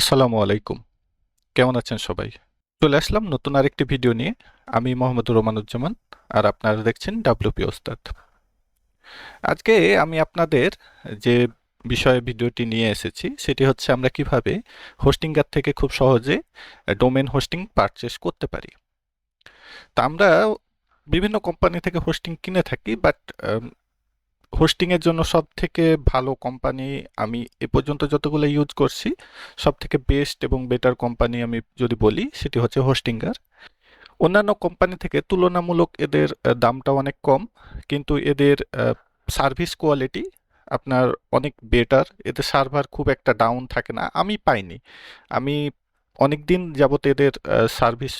আসসালামু আলাইকুম। কেমন আছেন সবাই? চলে আসলাম নতুন আরেকটি ভিডিও নিয়ে। আমি মোহাম্মদ রোমানুজ্জামান আর আপনারা দেখছেন ডাব্লিউপি ওস্তাদ। আজকে আমি আপনাদের যে বিষয়ে ভিডিওটি নিয়ে এসেছি, সেটি হচ্ছে আমরা কীভাবে হোস্টিংগার থেকে খুব সহজে ডোমেন হোস্টিং পারচেস করতে পারি। তা আমরা বিভিন্ন কোম্পানি থেকে হোস্টিং কিনে থাকি, বাট হোস্টিং এর জন্য সব থেকে ভালো কোম্পানি আমি এ পর্যন্ত যতগুলো ইউজ করছি সব থেকে বেস্ট এবং বেটার কোম্পানি আমি যদি বলি, সেটি হচ্ছে হোস্টিঙ্গার অন্যান্য কোম্পানি থেকে তুলনামূলক এদের দামটা অনেক কম, কিন্তু এদের সার্ভিস কোয়ালিটি আপনার অনেক বেটার এদের সার্ভার খুব একটা ডাউন থাকে না, আমি পাইনি। আমি অনেক দিন যাবত এদের সার্ভিস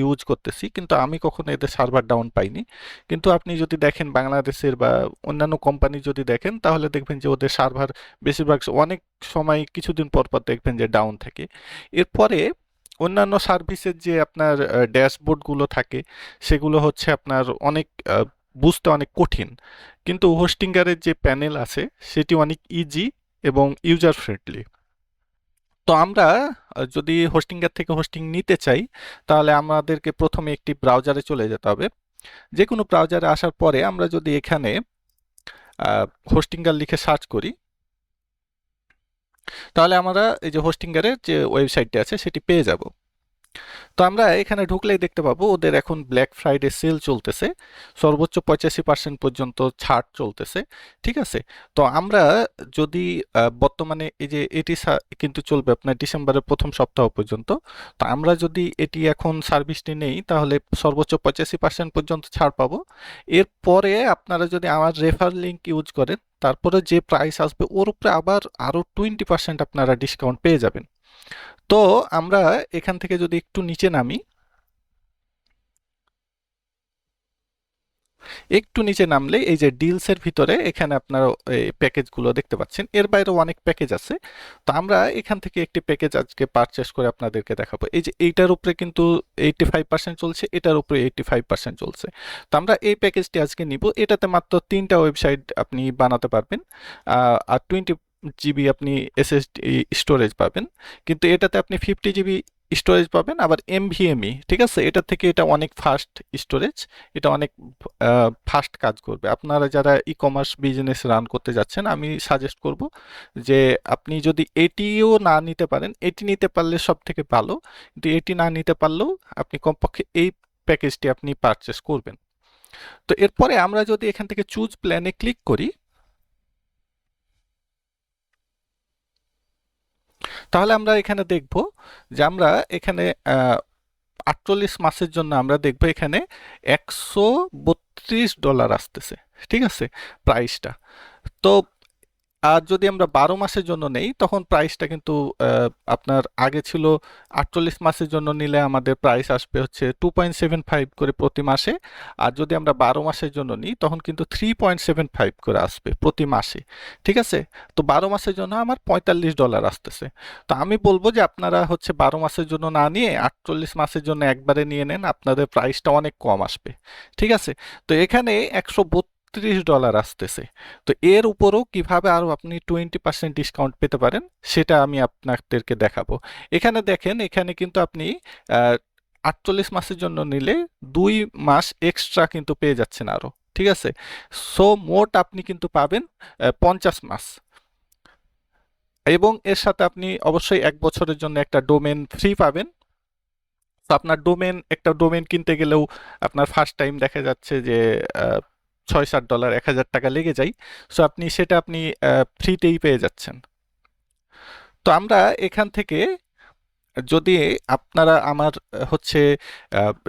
ইউজ করতেছি, কিন্তু আমি কখনো এদের সার্ভার ডাউন পাইনি। কিন্তু আপনি যদি দেখেন বাংলাদেশের বা অন্যান্য কোম্পানি যদি দেখেন, তাহলে দেখবেন যে ওদের সার্ভার বেশিরভাগ অনেক সময় কিছুদিন পর পর দেখবেন যে ডাউন থাকে। এরপরে অন্যান্য সার্ভিসের যে আপনার ড্যাশবোর্ডগুলো থাকে, সেগুলো হচ্ছে আপনার অনেক বুঝতে অনেক কঠিন। কিন্তু হোস্টিঙ্গারের যে প্যানেল আছে, সেটি অনেক ইজি এবং ইউজার ফ্রেন্ডলি তো আমরা যদি হোস্টিঙ্গার থেকে হোস্টিং নিতে চাই, তাহলে আমাদেরকে প্রথমে একটি ব্রাউজারে চলে যেতে হবে। যে কোনো ব্রাউজারে আসার পরে আমরা যদি এখানে হোস্টিঙ্গার লিখে সার্চ করি, তাহলে আমরা এই যে হোস্টিঙ্গারের যে ওয়েবসাইটটি আছে, সেটি পেয়ে যাব। তো আমরা এখানে ঢুকলেই দেখতে পাবো ওদের এখন ব্ল্যাক ফ্রাইডে সেল চলতেছে। সর্বোচ্চ পঁচাশি পার্সেন্ট পর্যন্ত ছাড় চলতেছে, ঠিক আছে? তো আমরা যদি বর্তমানে এই যে এটি কিন্তু চলবে আপনার ডিসেম্বরের প্রথম সপ্তাহ পর্যন্ত, তো আমরা যদি এটি এখন সার্ভিসটি নেই, তাহলে সর্বোচ্চ পঁচাশি পার্সেন্ট পর্যন্ত ছাড় পাবো। এরপরে আপনারা যদি আমার রেফার লিঙ্ক ইউজ করেন, তারপরে যে প্রাইস আসবে, ওর উপরে আবার আরও টোয়েন্টি পার্সেন্ট আপনারা ডিসকাউন্ট পেয়ে যাবেন। তো আমরা এখান থেকে যদি একটু নিচে নামি, একটু নিচে নামলে এই যে ডিলসের ভিতরে এখানে আপনারা এই প্যাকেজগুলো দেখতে পাচ্ছেন। এর বাইরেও অনেক প্যাকেজ আছে। তো আমরা এখান থেকে একটি প্যাকেজ আজকে পারচেস করে আপনাদেরকে দেখাবো। এই যে এইটার উপরে কিন্তু এইটি ফাইভ পার্সেন্ট চলছে, এটার উপরে এইটি ফাইভ পার্সেন্ট চলছে। তো আমরা এই প্যাকেজটি আজকে নিব। এটাতে মাত্র তিনটা ওয়েবসাইট আপনি বানাতে পারবেন। আর টোয়েন্টি জিবি আপনি এসএসডি স্টোরেজ পাবেন। কিন্তু এটাতে আপনি ফিফটি জিবি স্টোরেজ পাবেন, আবার এমভিএমই ঠিক আছে? এটা থেকে এটা অনেক ফাস্ট স্টোরেজ এটা অনেক ফাস্ট কাজ করবে। আপনারা যারা ই কমার্স বিজনেস রান করতে যাচ্ছেন, আমি সাজেস্ট করব যে আপনি যদি এটিও না নিতে পারেন, এটি নিতে পারলে সব থেকে ভালো। কিন্তু এটি না নিতে পারলেও আপনি কমপক্ষে এই প্যাকেজটি আপনি পারচেস করবেন। তো এরপরে আমরা যদি এখান থেকে চুজ প্ল্যানে ক্লিক করি তাহলে আমরা এখানে দেখব যে আমরা এখানে আটচল্লিশ মাসের জন্য আমরা দেখব এখানে একশো বত্রিশ ডলার আসতেছে, ঠিক আছে প্রাইসটা তো আর যদি আমরা বারো মাসের জন্য নেই, তখন প্রাইসটা কিন্তু আপনার আগে ছিল আটচল্লিশ মাসের জন্য নিলে আমাদের প্রাইস আসবে হচ্ছে টু পয়েন্ট সেভেন ফাইভ করে প্রতি মাসে। আর যদি আমরা বারো মাসের জন্য নিই, তখন কিন্তু থ্রি পয়েন্ট সেভেন ফাইভ করে আসবে প্রতি মাসে। ঠিক আছে? তো বারো মাসের জন্য আমার পঁয়তাল্লিশ ডলার আসতেছে। তো আমি বলব যে আপনারা হচ্ছে বারো মাসের জন্য না নিয়ে আটচল্লিশ মাসের জন্য একবারে নিয়ে নেন, আপনাদের প্রাইসটা অনেক কম আসবে। ঠিক আছে? তো এখানে একশো বত্রিশ ডলার আসতেছে। তো এর উপরও কীভাবে আরও আপনি টোয়েন্টি পার্সেন্ট ডিসকাউন্ট পেতে পারেন, সেটা আমি আপনাদেরকে দেখাবো। এখানে দেখেন, এখানে কিন্তু আপনি আটচল্লিশ মাসের জন্য নিলে দুই মাস এক্সট্রা কিন্তু পেয়ে যাচ্ছেন আরও ঠিক আছে? সো মোট আপনি কিন্তু পাবেন পঞ্চাশ মাস। এবং এর সাথে আপনি অবশ্যই এক বছরের জন্য একটা ডোমেন ফ্রি পাবেন। তো আপনার ডোমেন একটা ডোমেন কিনতে গেলেও আপনার ফার্স্ট টাইম দেখা যাচ্ছে যে ছয় সাত ডলার এক হাজার টাকা লেগে যায়। সো আপনি সেটা আপনি ফ্রিতেই পেয়ে যাচ্ছেন। তো আমরা এখান থেকে যদি আপনারা আমার হচ্ছে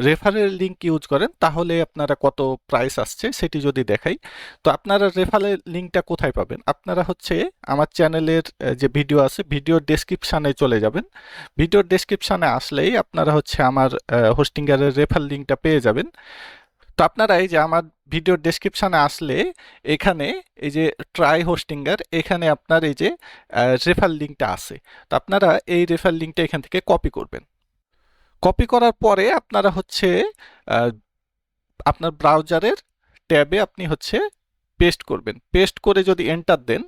রেফারেল লিঙ্ক ইউজ করেন, তাহলে আপনারা কত প্রাইস আসছে সেটি যদি দেখাই। তো আপনারা রেফারেল লিঙ্কটা কোথায় পাবেন? আপনারা হচ্ছে আমার চ্যানেলের যে ভিডিও আছে ভিডিওর ডেসক্রিপশানে চলে যাবেন। ভিডিওর ডেসক্রিপশানে আসলেই আপনারা হচ্ছে আমার হোস্টিঙ্গারের রেফার লিঙ্কটা পেয়ে যাবেন। তো আপনারা এই যে আমার ভিডিওর ডেসক্রিপশানে আসলে এখানে এই যে ট্রাই হোস্টিঙ্গার এখানে আপনার এই যে রেফার লিঙ্কটা আছে। তো আপনারা এই রেফার লিঙ্কটা এখান থেকে কপি করবেন। কপি করার পরে আপনারা হচ্ছে আপনার ব্রাউজারের ট্যাবে আপনি হচ্ছে পেস্ট করবেন। পেস্ট করে যদি এন্টার দেন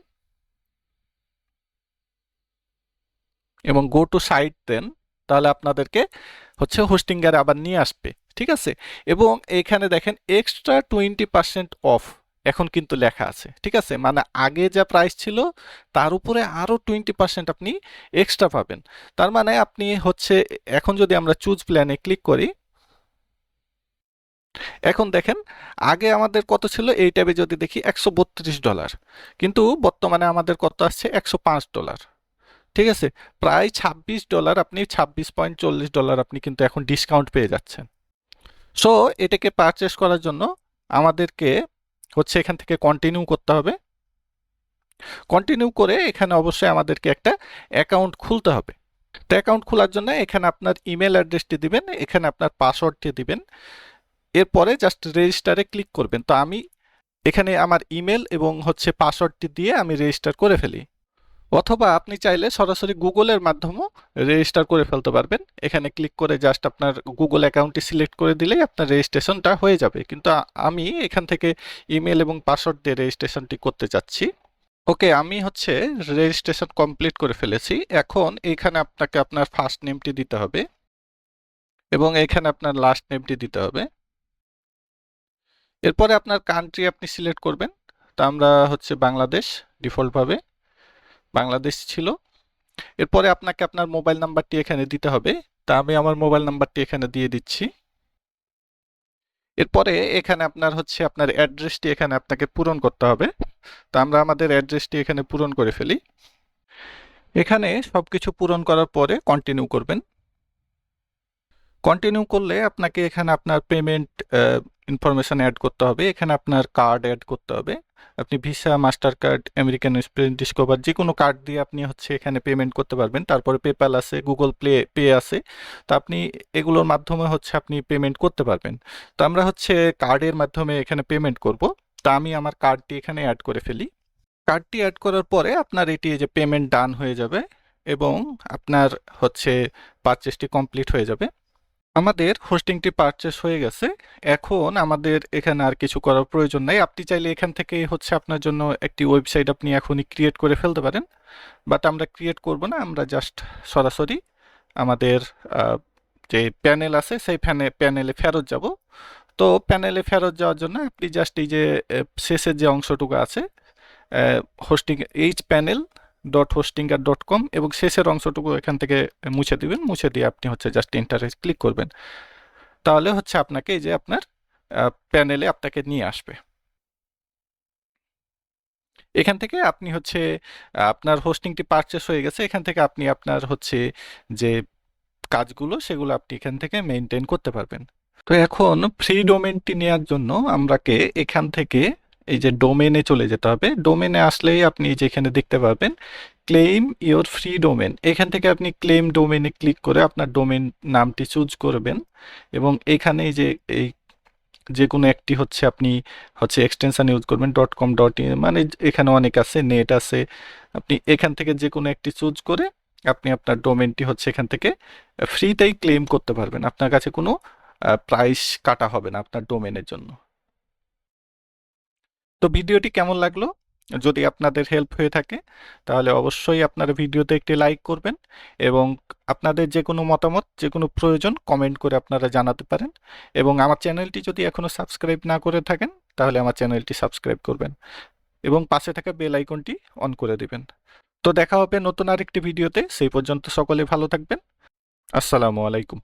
এবং গো টু সাইট দেন তাহলে আপনাদেরকে হচ্ছে হোস্টিংয়ারে আবার নিয়ে আসবে, ঠিক আছে? এবং এখানে দেখেন এক্সট্রা টোয়েন্টি পার্সেন্ট অফ এখন কিন্তু লেখা আছে, ঠিক আছে? মানে আগে যা প্রাইস ছিল, তার উপরে আরও টোয়েন্টি পার্সেন্ট আপনি এক্সট্রা পাবেন। তার মানে আপনি হচ্ছে, এখন যদি আমরা চুজ প্ল্যানে ক্লিক করি, এখন দেখেন আগে আমাদের কত ছিল? এই ট্যাবে যদি দেখি একশো বত্রিশ ডলার কিন্তু বর্তমানে আমাদের কত আসছে? একশো পাঁচ ডলার ঠিক আছে? প্রায় ছাব্বিশ ডলার আপনি ছাব্বিশ পয়েন্ট চল্লিশ ডলার আপনি কিন্তু এখন ডিসকাউন্ট পেয়ে যাচ্ছেন। সো এটাকে পারচেস করার জন্য আমাদেরকে হচ্ছে এখান থেকে কন্টিনিউ করতে হবে। কন্টিনিউ করে এখানে অবশ্যই আমাদেরকে একটা অ্যাকাউন্ট খুলতে হবে। তো অ্যাকাউন্ট খোলার জন্য এখানে আপনার ইমেল অ্যাড্রেসটি দিবেন, এখানে আপনার পাসওয়ার্ডটি দিবেন। এরপরে জাস্ট রেজিস্টারে ক্লিক করবেন। তো আমি এখানে আমার ইমেল এবং হচ্ছে পাসওয়ার্ডটি দিয়ে আমি রেজিস্টার করে ফেলি। অথবা আপনি চাইলে সরাসরি গুগলের মাধ্যমেও রেজিস্টার করে ফেলতে পারবেন। এখানে ক্লিক করে জাস্ট আপনার গুগল অ্যাকাউন্টটি সিলেক্ট করে দিলেই আপনার রেজিস্ট্রেশনটা হয়ে যাবে। কিন্তু আমি এখান থেকে ইমেল এবং পাসওয়ার্ড দিয়ে রেজিস্ট্রেশনটি করতে চাচ্ছি। ওকে, আমি হচ্ছে রেজিস্ট্রেশন কমপ্লিট করে ফেলেছি। এখন এখানে আপনাকে আপনার ফার্স্ট নেমটি দিতে হবে এবং এখানে আপনার লাস্ট নেমটি দিতে হবে। এরপরে আপনার কান্ট্রি আপনি সিলেক্ট করবেন। তা আমরা হচ্ছে বাংলাদেশ ডিফল্টভাবে বাংলাদেশ ছিল। এরপরে আপনাকে আপনার মোবাইল নাম্বারটি এখানে দিতে হবে। তা আমি আমার মোবাইল নাম্বারটি এখানে দিয়ে দিচ্ছি। এরপরে এখানে আপনার হচ্ছে আপনার অ্যাড্রেসটি এখানে আপনাকে পূরণ করতে হবে। তা আমরা আমাদের অ্যাড্রেসটি এখানে পূরণ করে ফেলি। এখানে সব কিছু পূরণ করার পরে কন্টিনিউ করবেন। কন্টিনিউ করলে আপনাকে এখানে আপনার পেমেন্ট ইনফরমেশন অ্যাড করতে হবে। এখানে আপনার কার্ড অ্যাড করতে হবে। আপনি Visa Master card American Express Discover যে কোনো কার্ড দিয়ে আপনি হচ্ছে এখানে পেমেন্ট করতে পারবেন। তারপরে পেপ্যাল আছে গুগল প্লে পে আছে। তো আপনি এগুলোর মাধ্যমে হচ্ছে আপনি পেমেন্ট করতে পারবেন। তো আমরা হচ্ছে কার্ডের মাধ্যমে এখানে পেমেন্ট করব। তা আমি আমার কার্ডটি এখানে অ্যাড করে ফেলি। কার্ডটি অ্যাড করার পরে আপনার এটি যে পেমেন্ট ডান হয়ে যাবে এবং আপনার হচ্ছে পারচেসটি কমপ্লিট হয়ে যাবে। আমাদের হোস্টিংটি পারচেস হয়ে গেছে। এখন আমাদের এখানে আর কিছু করার প্রয়োজন নাই। আপনি চাইলে এখান থেকে হচ্ছে আপনার জন্য একটি ওয়েবসাইট আপনি এখনই ক্রিয়েট করে ফেলতে পারেন। বাট আমরা ক্রিয়েট করব না, আমরা জাস্ট সরাসরি আমাদের যে প্যানেল আছে, সেই প্যানে প্যানেলে ফেরত যাব। তো প্যানেলে ফেরত যাওয়ার জন্য আপনি জাস্ট এই যে শেষের যে অংশটুকু আছে hosting H panel dot Hostinger dot com এবং শেষের অংশটুকু এখান থেকে মুছে দিবেন। মুছে দিয়ে আপনি হচ্ছে জাস্ট ইন্টারে ক্লিক করবেন। তাহলে হচ্ছে আপনাকে এই যে আপনার প্যানেলে আপনাকে নিয়ে আসবে। এখান থেকে আপনি হচ্ছে আপনার হোস্টিংটি পারচেস হয়ে গেছে। এখান থেকে আপনি আপনার হচ্ছে যে কাজগুলো সেগুলো আপনি এখান থেকে মেনটেন করতে পারবেন। তো এখন ফ্রি ডোমেনটি নেওয়ার জন্য আমরাকে এখান থেকে এই যে ডোমেনে চলে যেতে হবে। ডোমেনে আসলেই আপনি যেখানে দেখতে পাবেন ক্লেম ইওর ফ্রি ডোমেন এখান থেকে আপনি ক্লেম ডোমেনে ক্লিক করে আপনার ডোমেন নামটি চুজ করবেন এবং এখানে যে এই যে কোনো একটি হচ্ছে আপনি হচ্ছে এক্সটেনশান ইউজ করবেন ডট কম ডট ইন মানে এখানে অনেক আছে নেট আছে। আপনি এখান থেকে যে কোনো একটি চুজ করে আপনি আপনার ডোমেনটি হচ্ছে এখান থেকে ফ্রিতেই ক্লেম করতে পারবেন। আপনার কাছে কোনো প্রাইস কাটা হবে না আপনার ডোমেনের জন্য। তো ভিডিওটি কেমন লাগল? যদি আপনাদের হেল্প হয়ে থাকে, তাহলে অবশ্যই আপনারা ভিডিওতে একটি লাইক করবেন এবং আপনাদের যে কোনো মতামত, যে কোনো প্রয়োজন কমেন্ট করে আপনারা জানাতে পারেন এবং আমার চ্যানেলটি যদি এখনও সাবস্ক্রাইব না করে থাকেন, তাহলে আমার চ্যানেলটি সাবস্ক্রাইব করবেন এবং পাশে থাকা বেল আইকনটি অন করে দিবেন। তো দেখা হবে নতুন আরেকটি ভিডিওতে, সেই পর্যন্ত সকলে ভালো থাকবেন। আসসালামু আলাইকুম।